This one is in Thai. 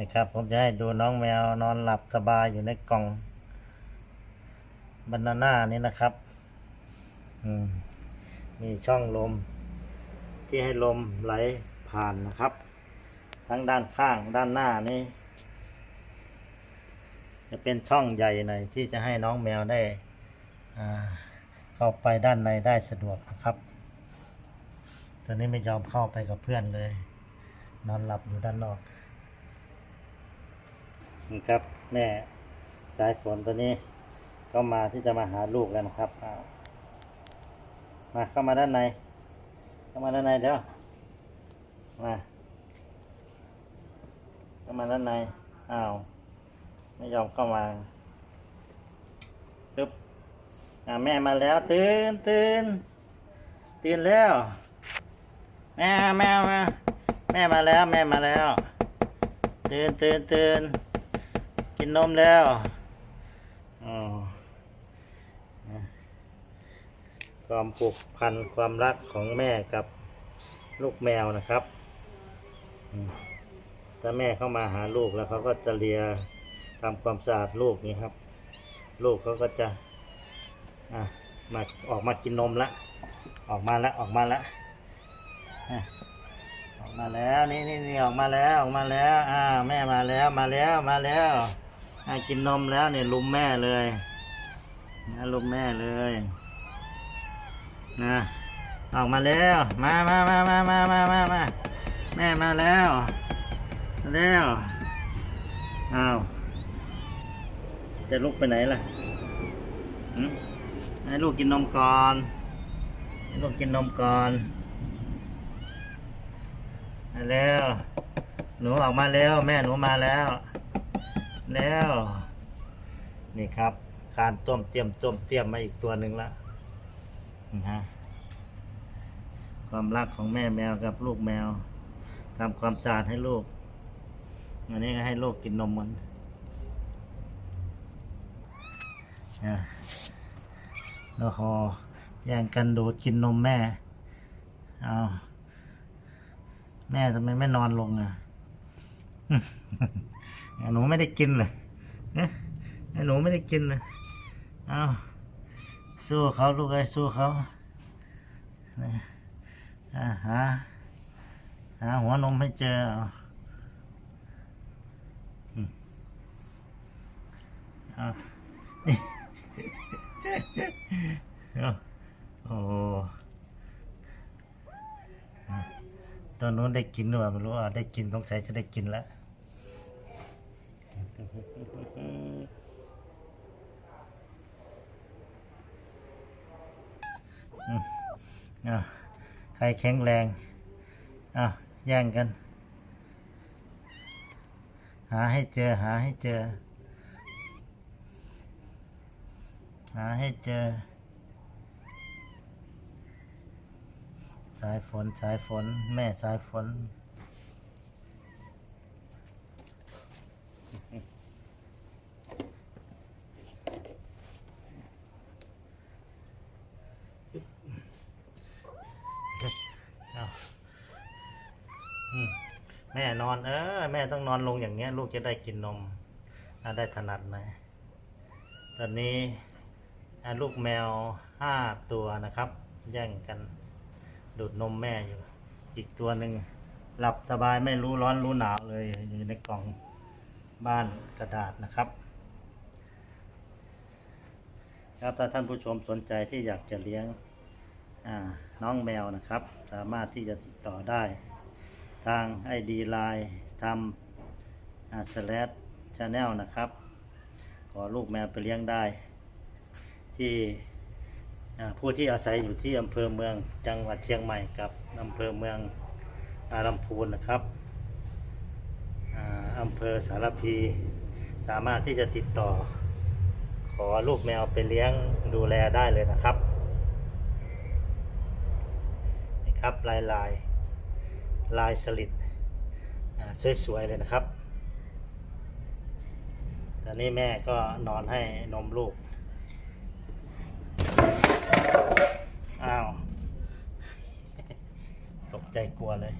นี่ครับ ผมจะให้ดูน้องแมวนอนหลับสบายอยู่ในกล่องบานาน่านี่นะครับมมีช่องลม ที่ให้ลมไหลผ่านนะครับ ทั้งด้านข้างด้านหน้านี่จะเป็นช่องใหญ่หน่อยที่จะให้น้องแมวได้เข้าไปด้านในได้สะดวกนะครับ ตัวนี้ไม่ยอมเข้าไปกับเพื่อนเลย นอนหลับอยู่ด้านนอก นี่ครับ แม่สายฝนตัวนี้ ก็มาที่จะมาหาลูกแล้วนะครับมาเข้ามาด้านใน เข้ามาด้านในเดี๋ยวมาเข้ามาด้านในอ้าวไม่ยอมเข้ามาปึ๊บอ่าแม่มาแล้วตื่นตื่นตื่นแล้ว แม่แม่มาแม่มาแล้ว แม่มาแล้วตื่นตื่นตื่น กินนมแล้วอ๋อความผูกพันความรักของแม่กับลูกแมวนะครับ ถ้าแม่เข้ามาหาลูกแล้วเขาก็จะเลียทำความสะอาดลูกนี่ครับ ลูกเขาก็จะอะมาออกมากินนมละ ออกมาแล้วออกมาแล้วออกมาแล้วนี่นี่นี่ออกมาแล้วออกมาแล้ว อ่า แม่มาแล้วมาแล้วมาแล้ว อ่ากินนมแล้วเนี่ยลุมแม่เลยนะลุมแม่เลยนะออกมาแล้ว มามามามามามามามาแม่มาแล้วแล้วอ้าวจะลุกไปไหนล่ะหืมให้ลูกกินนมก่อนให้ลูกกินนมก่อนมาแล้วหนูออกมาแล้ว แม่หนูมาแล้ว แล้ว นี่ครับ การต้มเตรียมต้มเตรียมมาอีกตัวหนึ่งละนะฮะความรักของแม่แมวกับลูกแมวทำความสะอาดให้ลูก อันนี้ก็ให้ลูกกินนมมันอะแล้วพอแย่งกันดูดกินนมแม่ เอา แม่ทำไมไม่นอนลงอะ หนูไม่ได้กินเลยเอ๊ะหนูไม่ได้กินเลยเอาสู้เขาลูกไอ้สู้เขาหาหาหัวนมให้เจออาอืมเอาเอาโอ้โห ตอนนู้นได้กินหรือเปล่าไม่รู้อะได้กินต้องใช้จะได้กินแล้วอะใครแข็งแรงอะแย่งกัน หาให้เจอหาให้เจอ หาให้เจอ สายฝนสายฝน แม่สายฝน เอาอืมแม่นอนเออแม่ต้องนอนลงอย่างเงี้ย ลูกจะได้กินนมอะได้ถนัดหนะตอนนี้อะลูกแมวห้าตัวนะครับ แย่งกัน ดูดนมแม่อยู่ อีกตัวหนึ่งหลับสบายไม่รู้ร้อนรู้หนาวเลย อยู่ในกล่องบ้านกระดาษนะครับครับถ้าท่านผู้ชมสนใจที่อยากจะเลี้ยงน้องแมวนะครับ สามารถที่จะติดต่อได้ ทางไอดีไลน์ทำอาสแลดชาแนลนะครับ ขอลูกแมวไปเลี้ยงได้ ที่ ผู้ที่อาศัยอยู่ที่อำเภอเมืองจังหวัดเชียงใหม่กับอำเภอเมืองอารัมพูนนะครับอำเภอสารพี สามารถที่จะติดต่อ ขอลูกแมวไปเลี้ยงดูแลได้เลยนะครับนี่ครับลายลายลายสลิดสวยๆเลยนะครับ ตอนนี้แม่ก็นอนให้นมลูก ใจกลัวเลย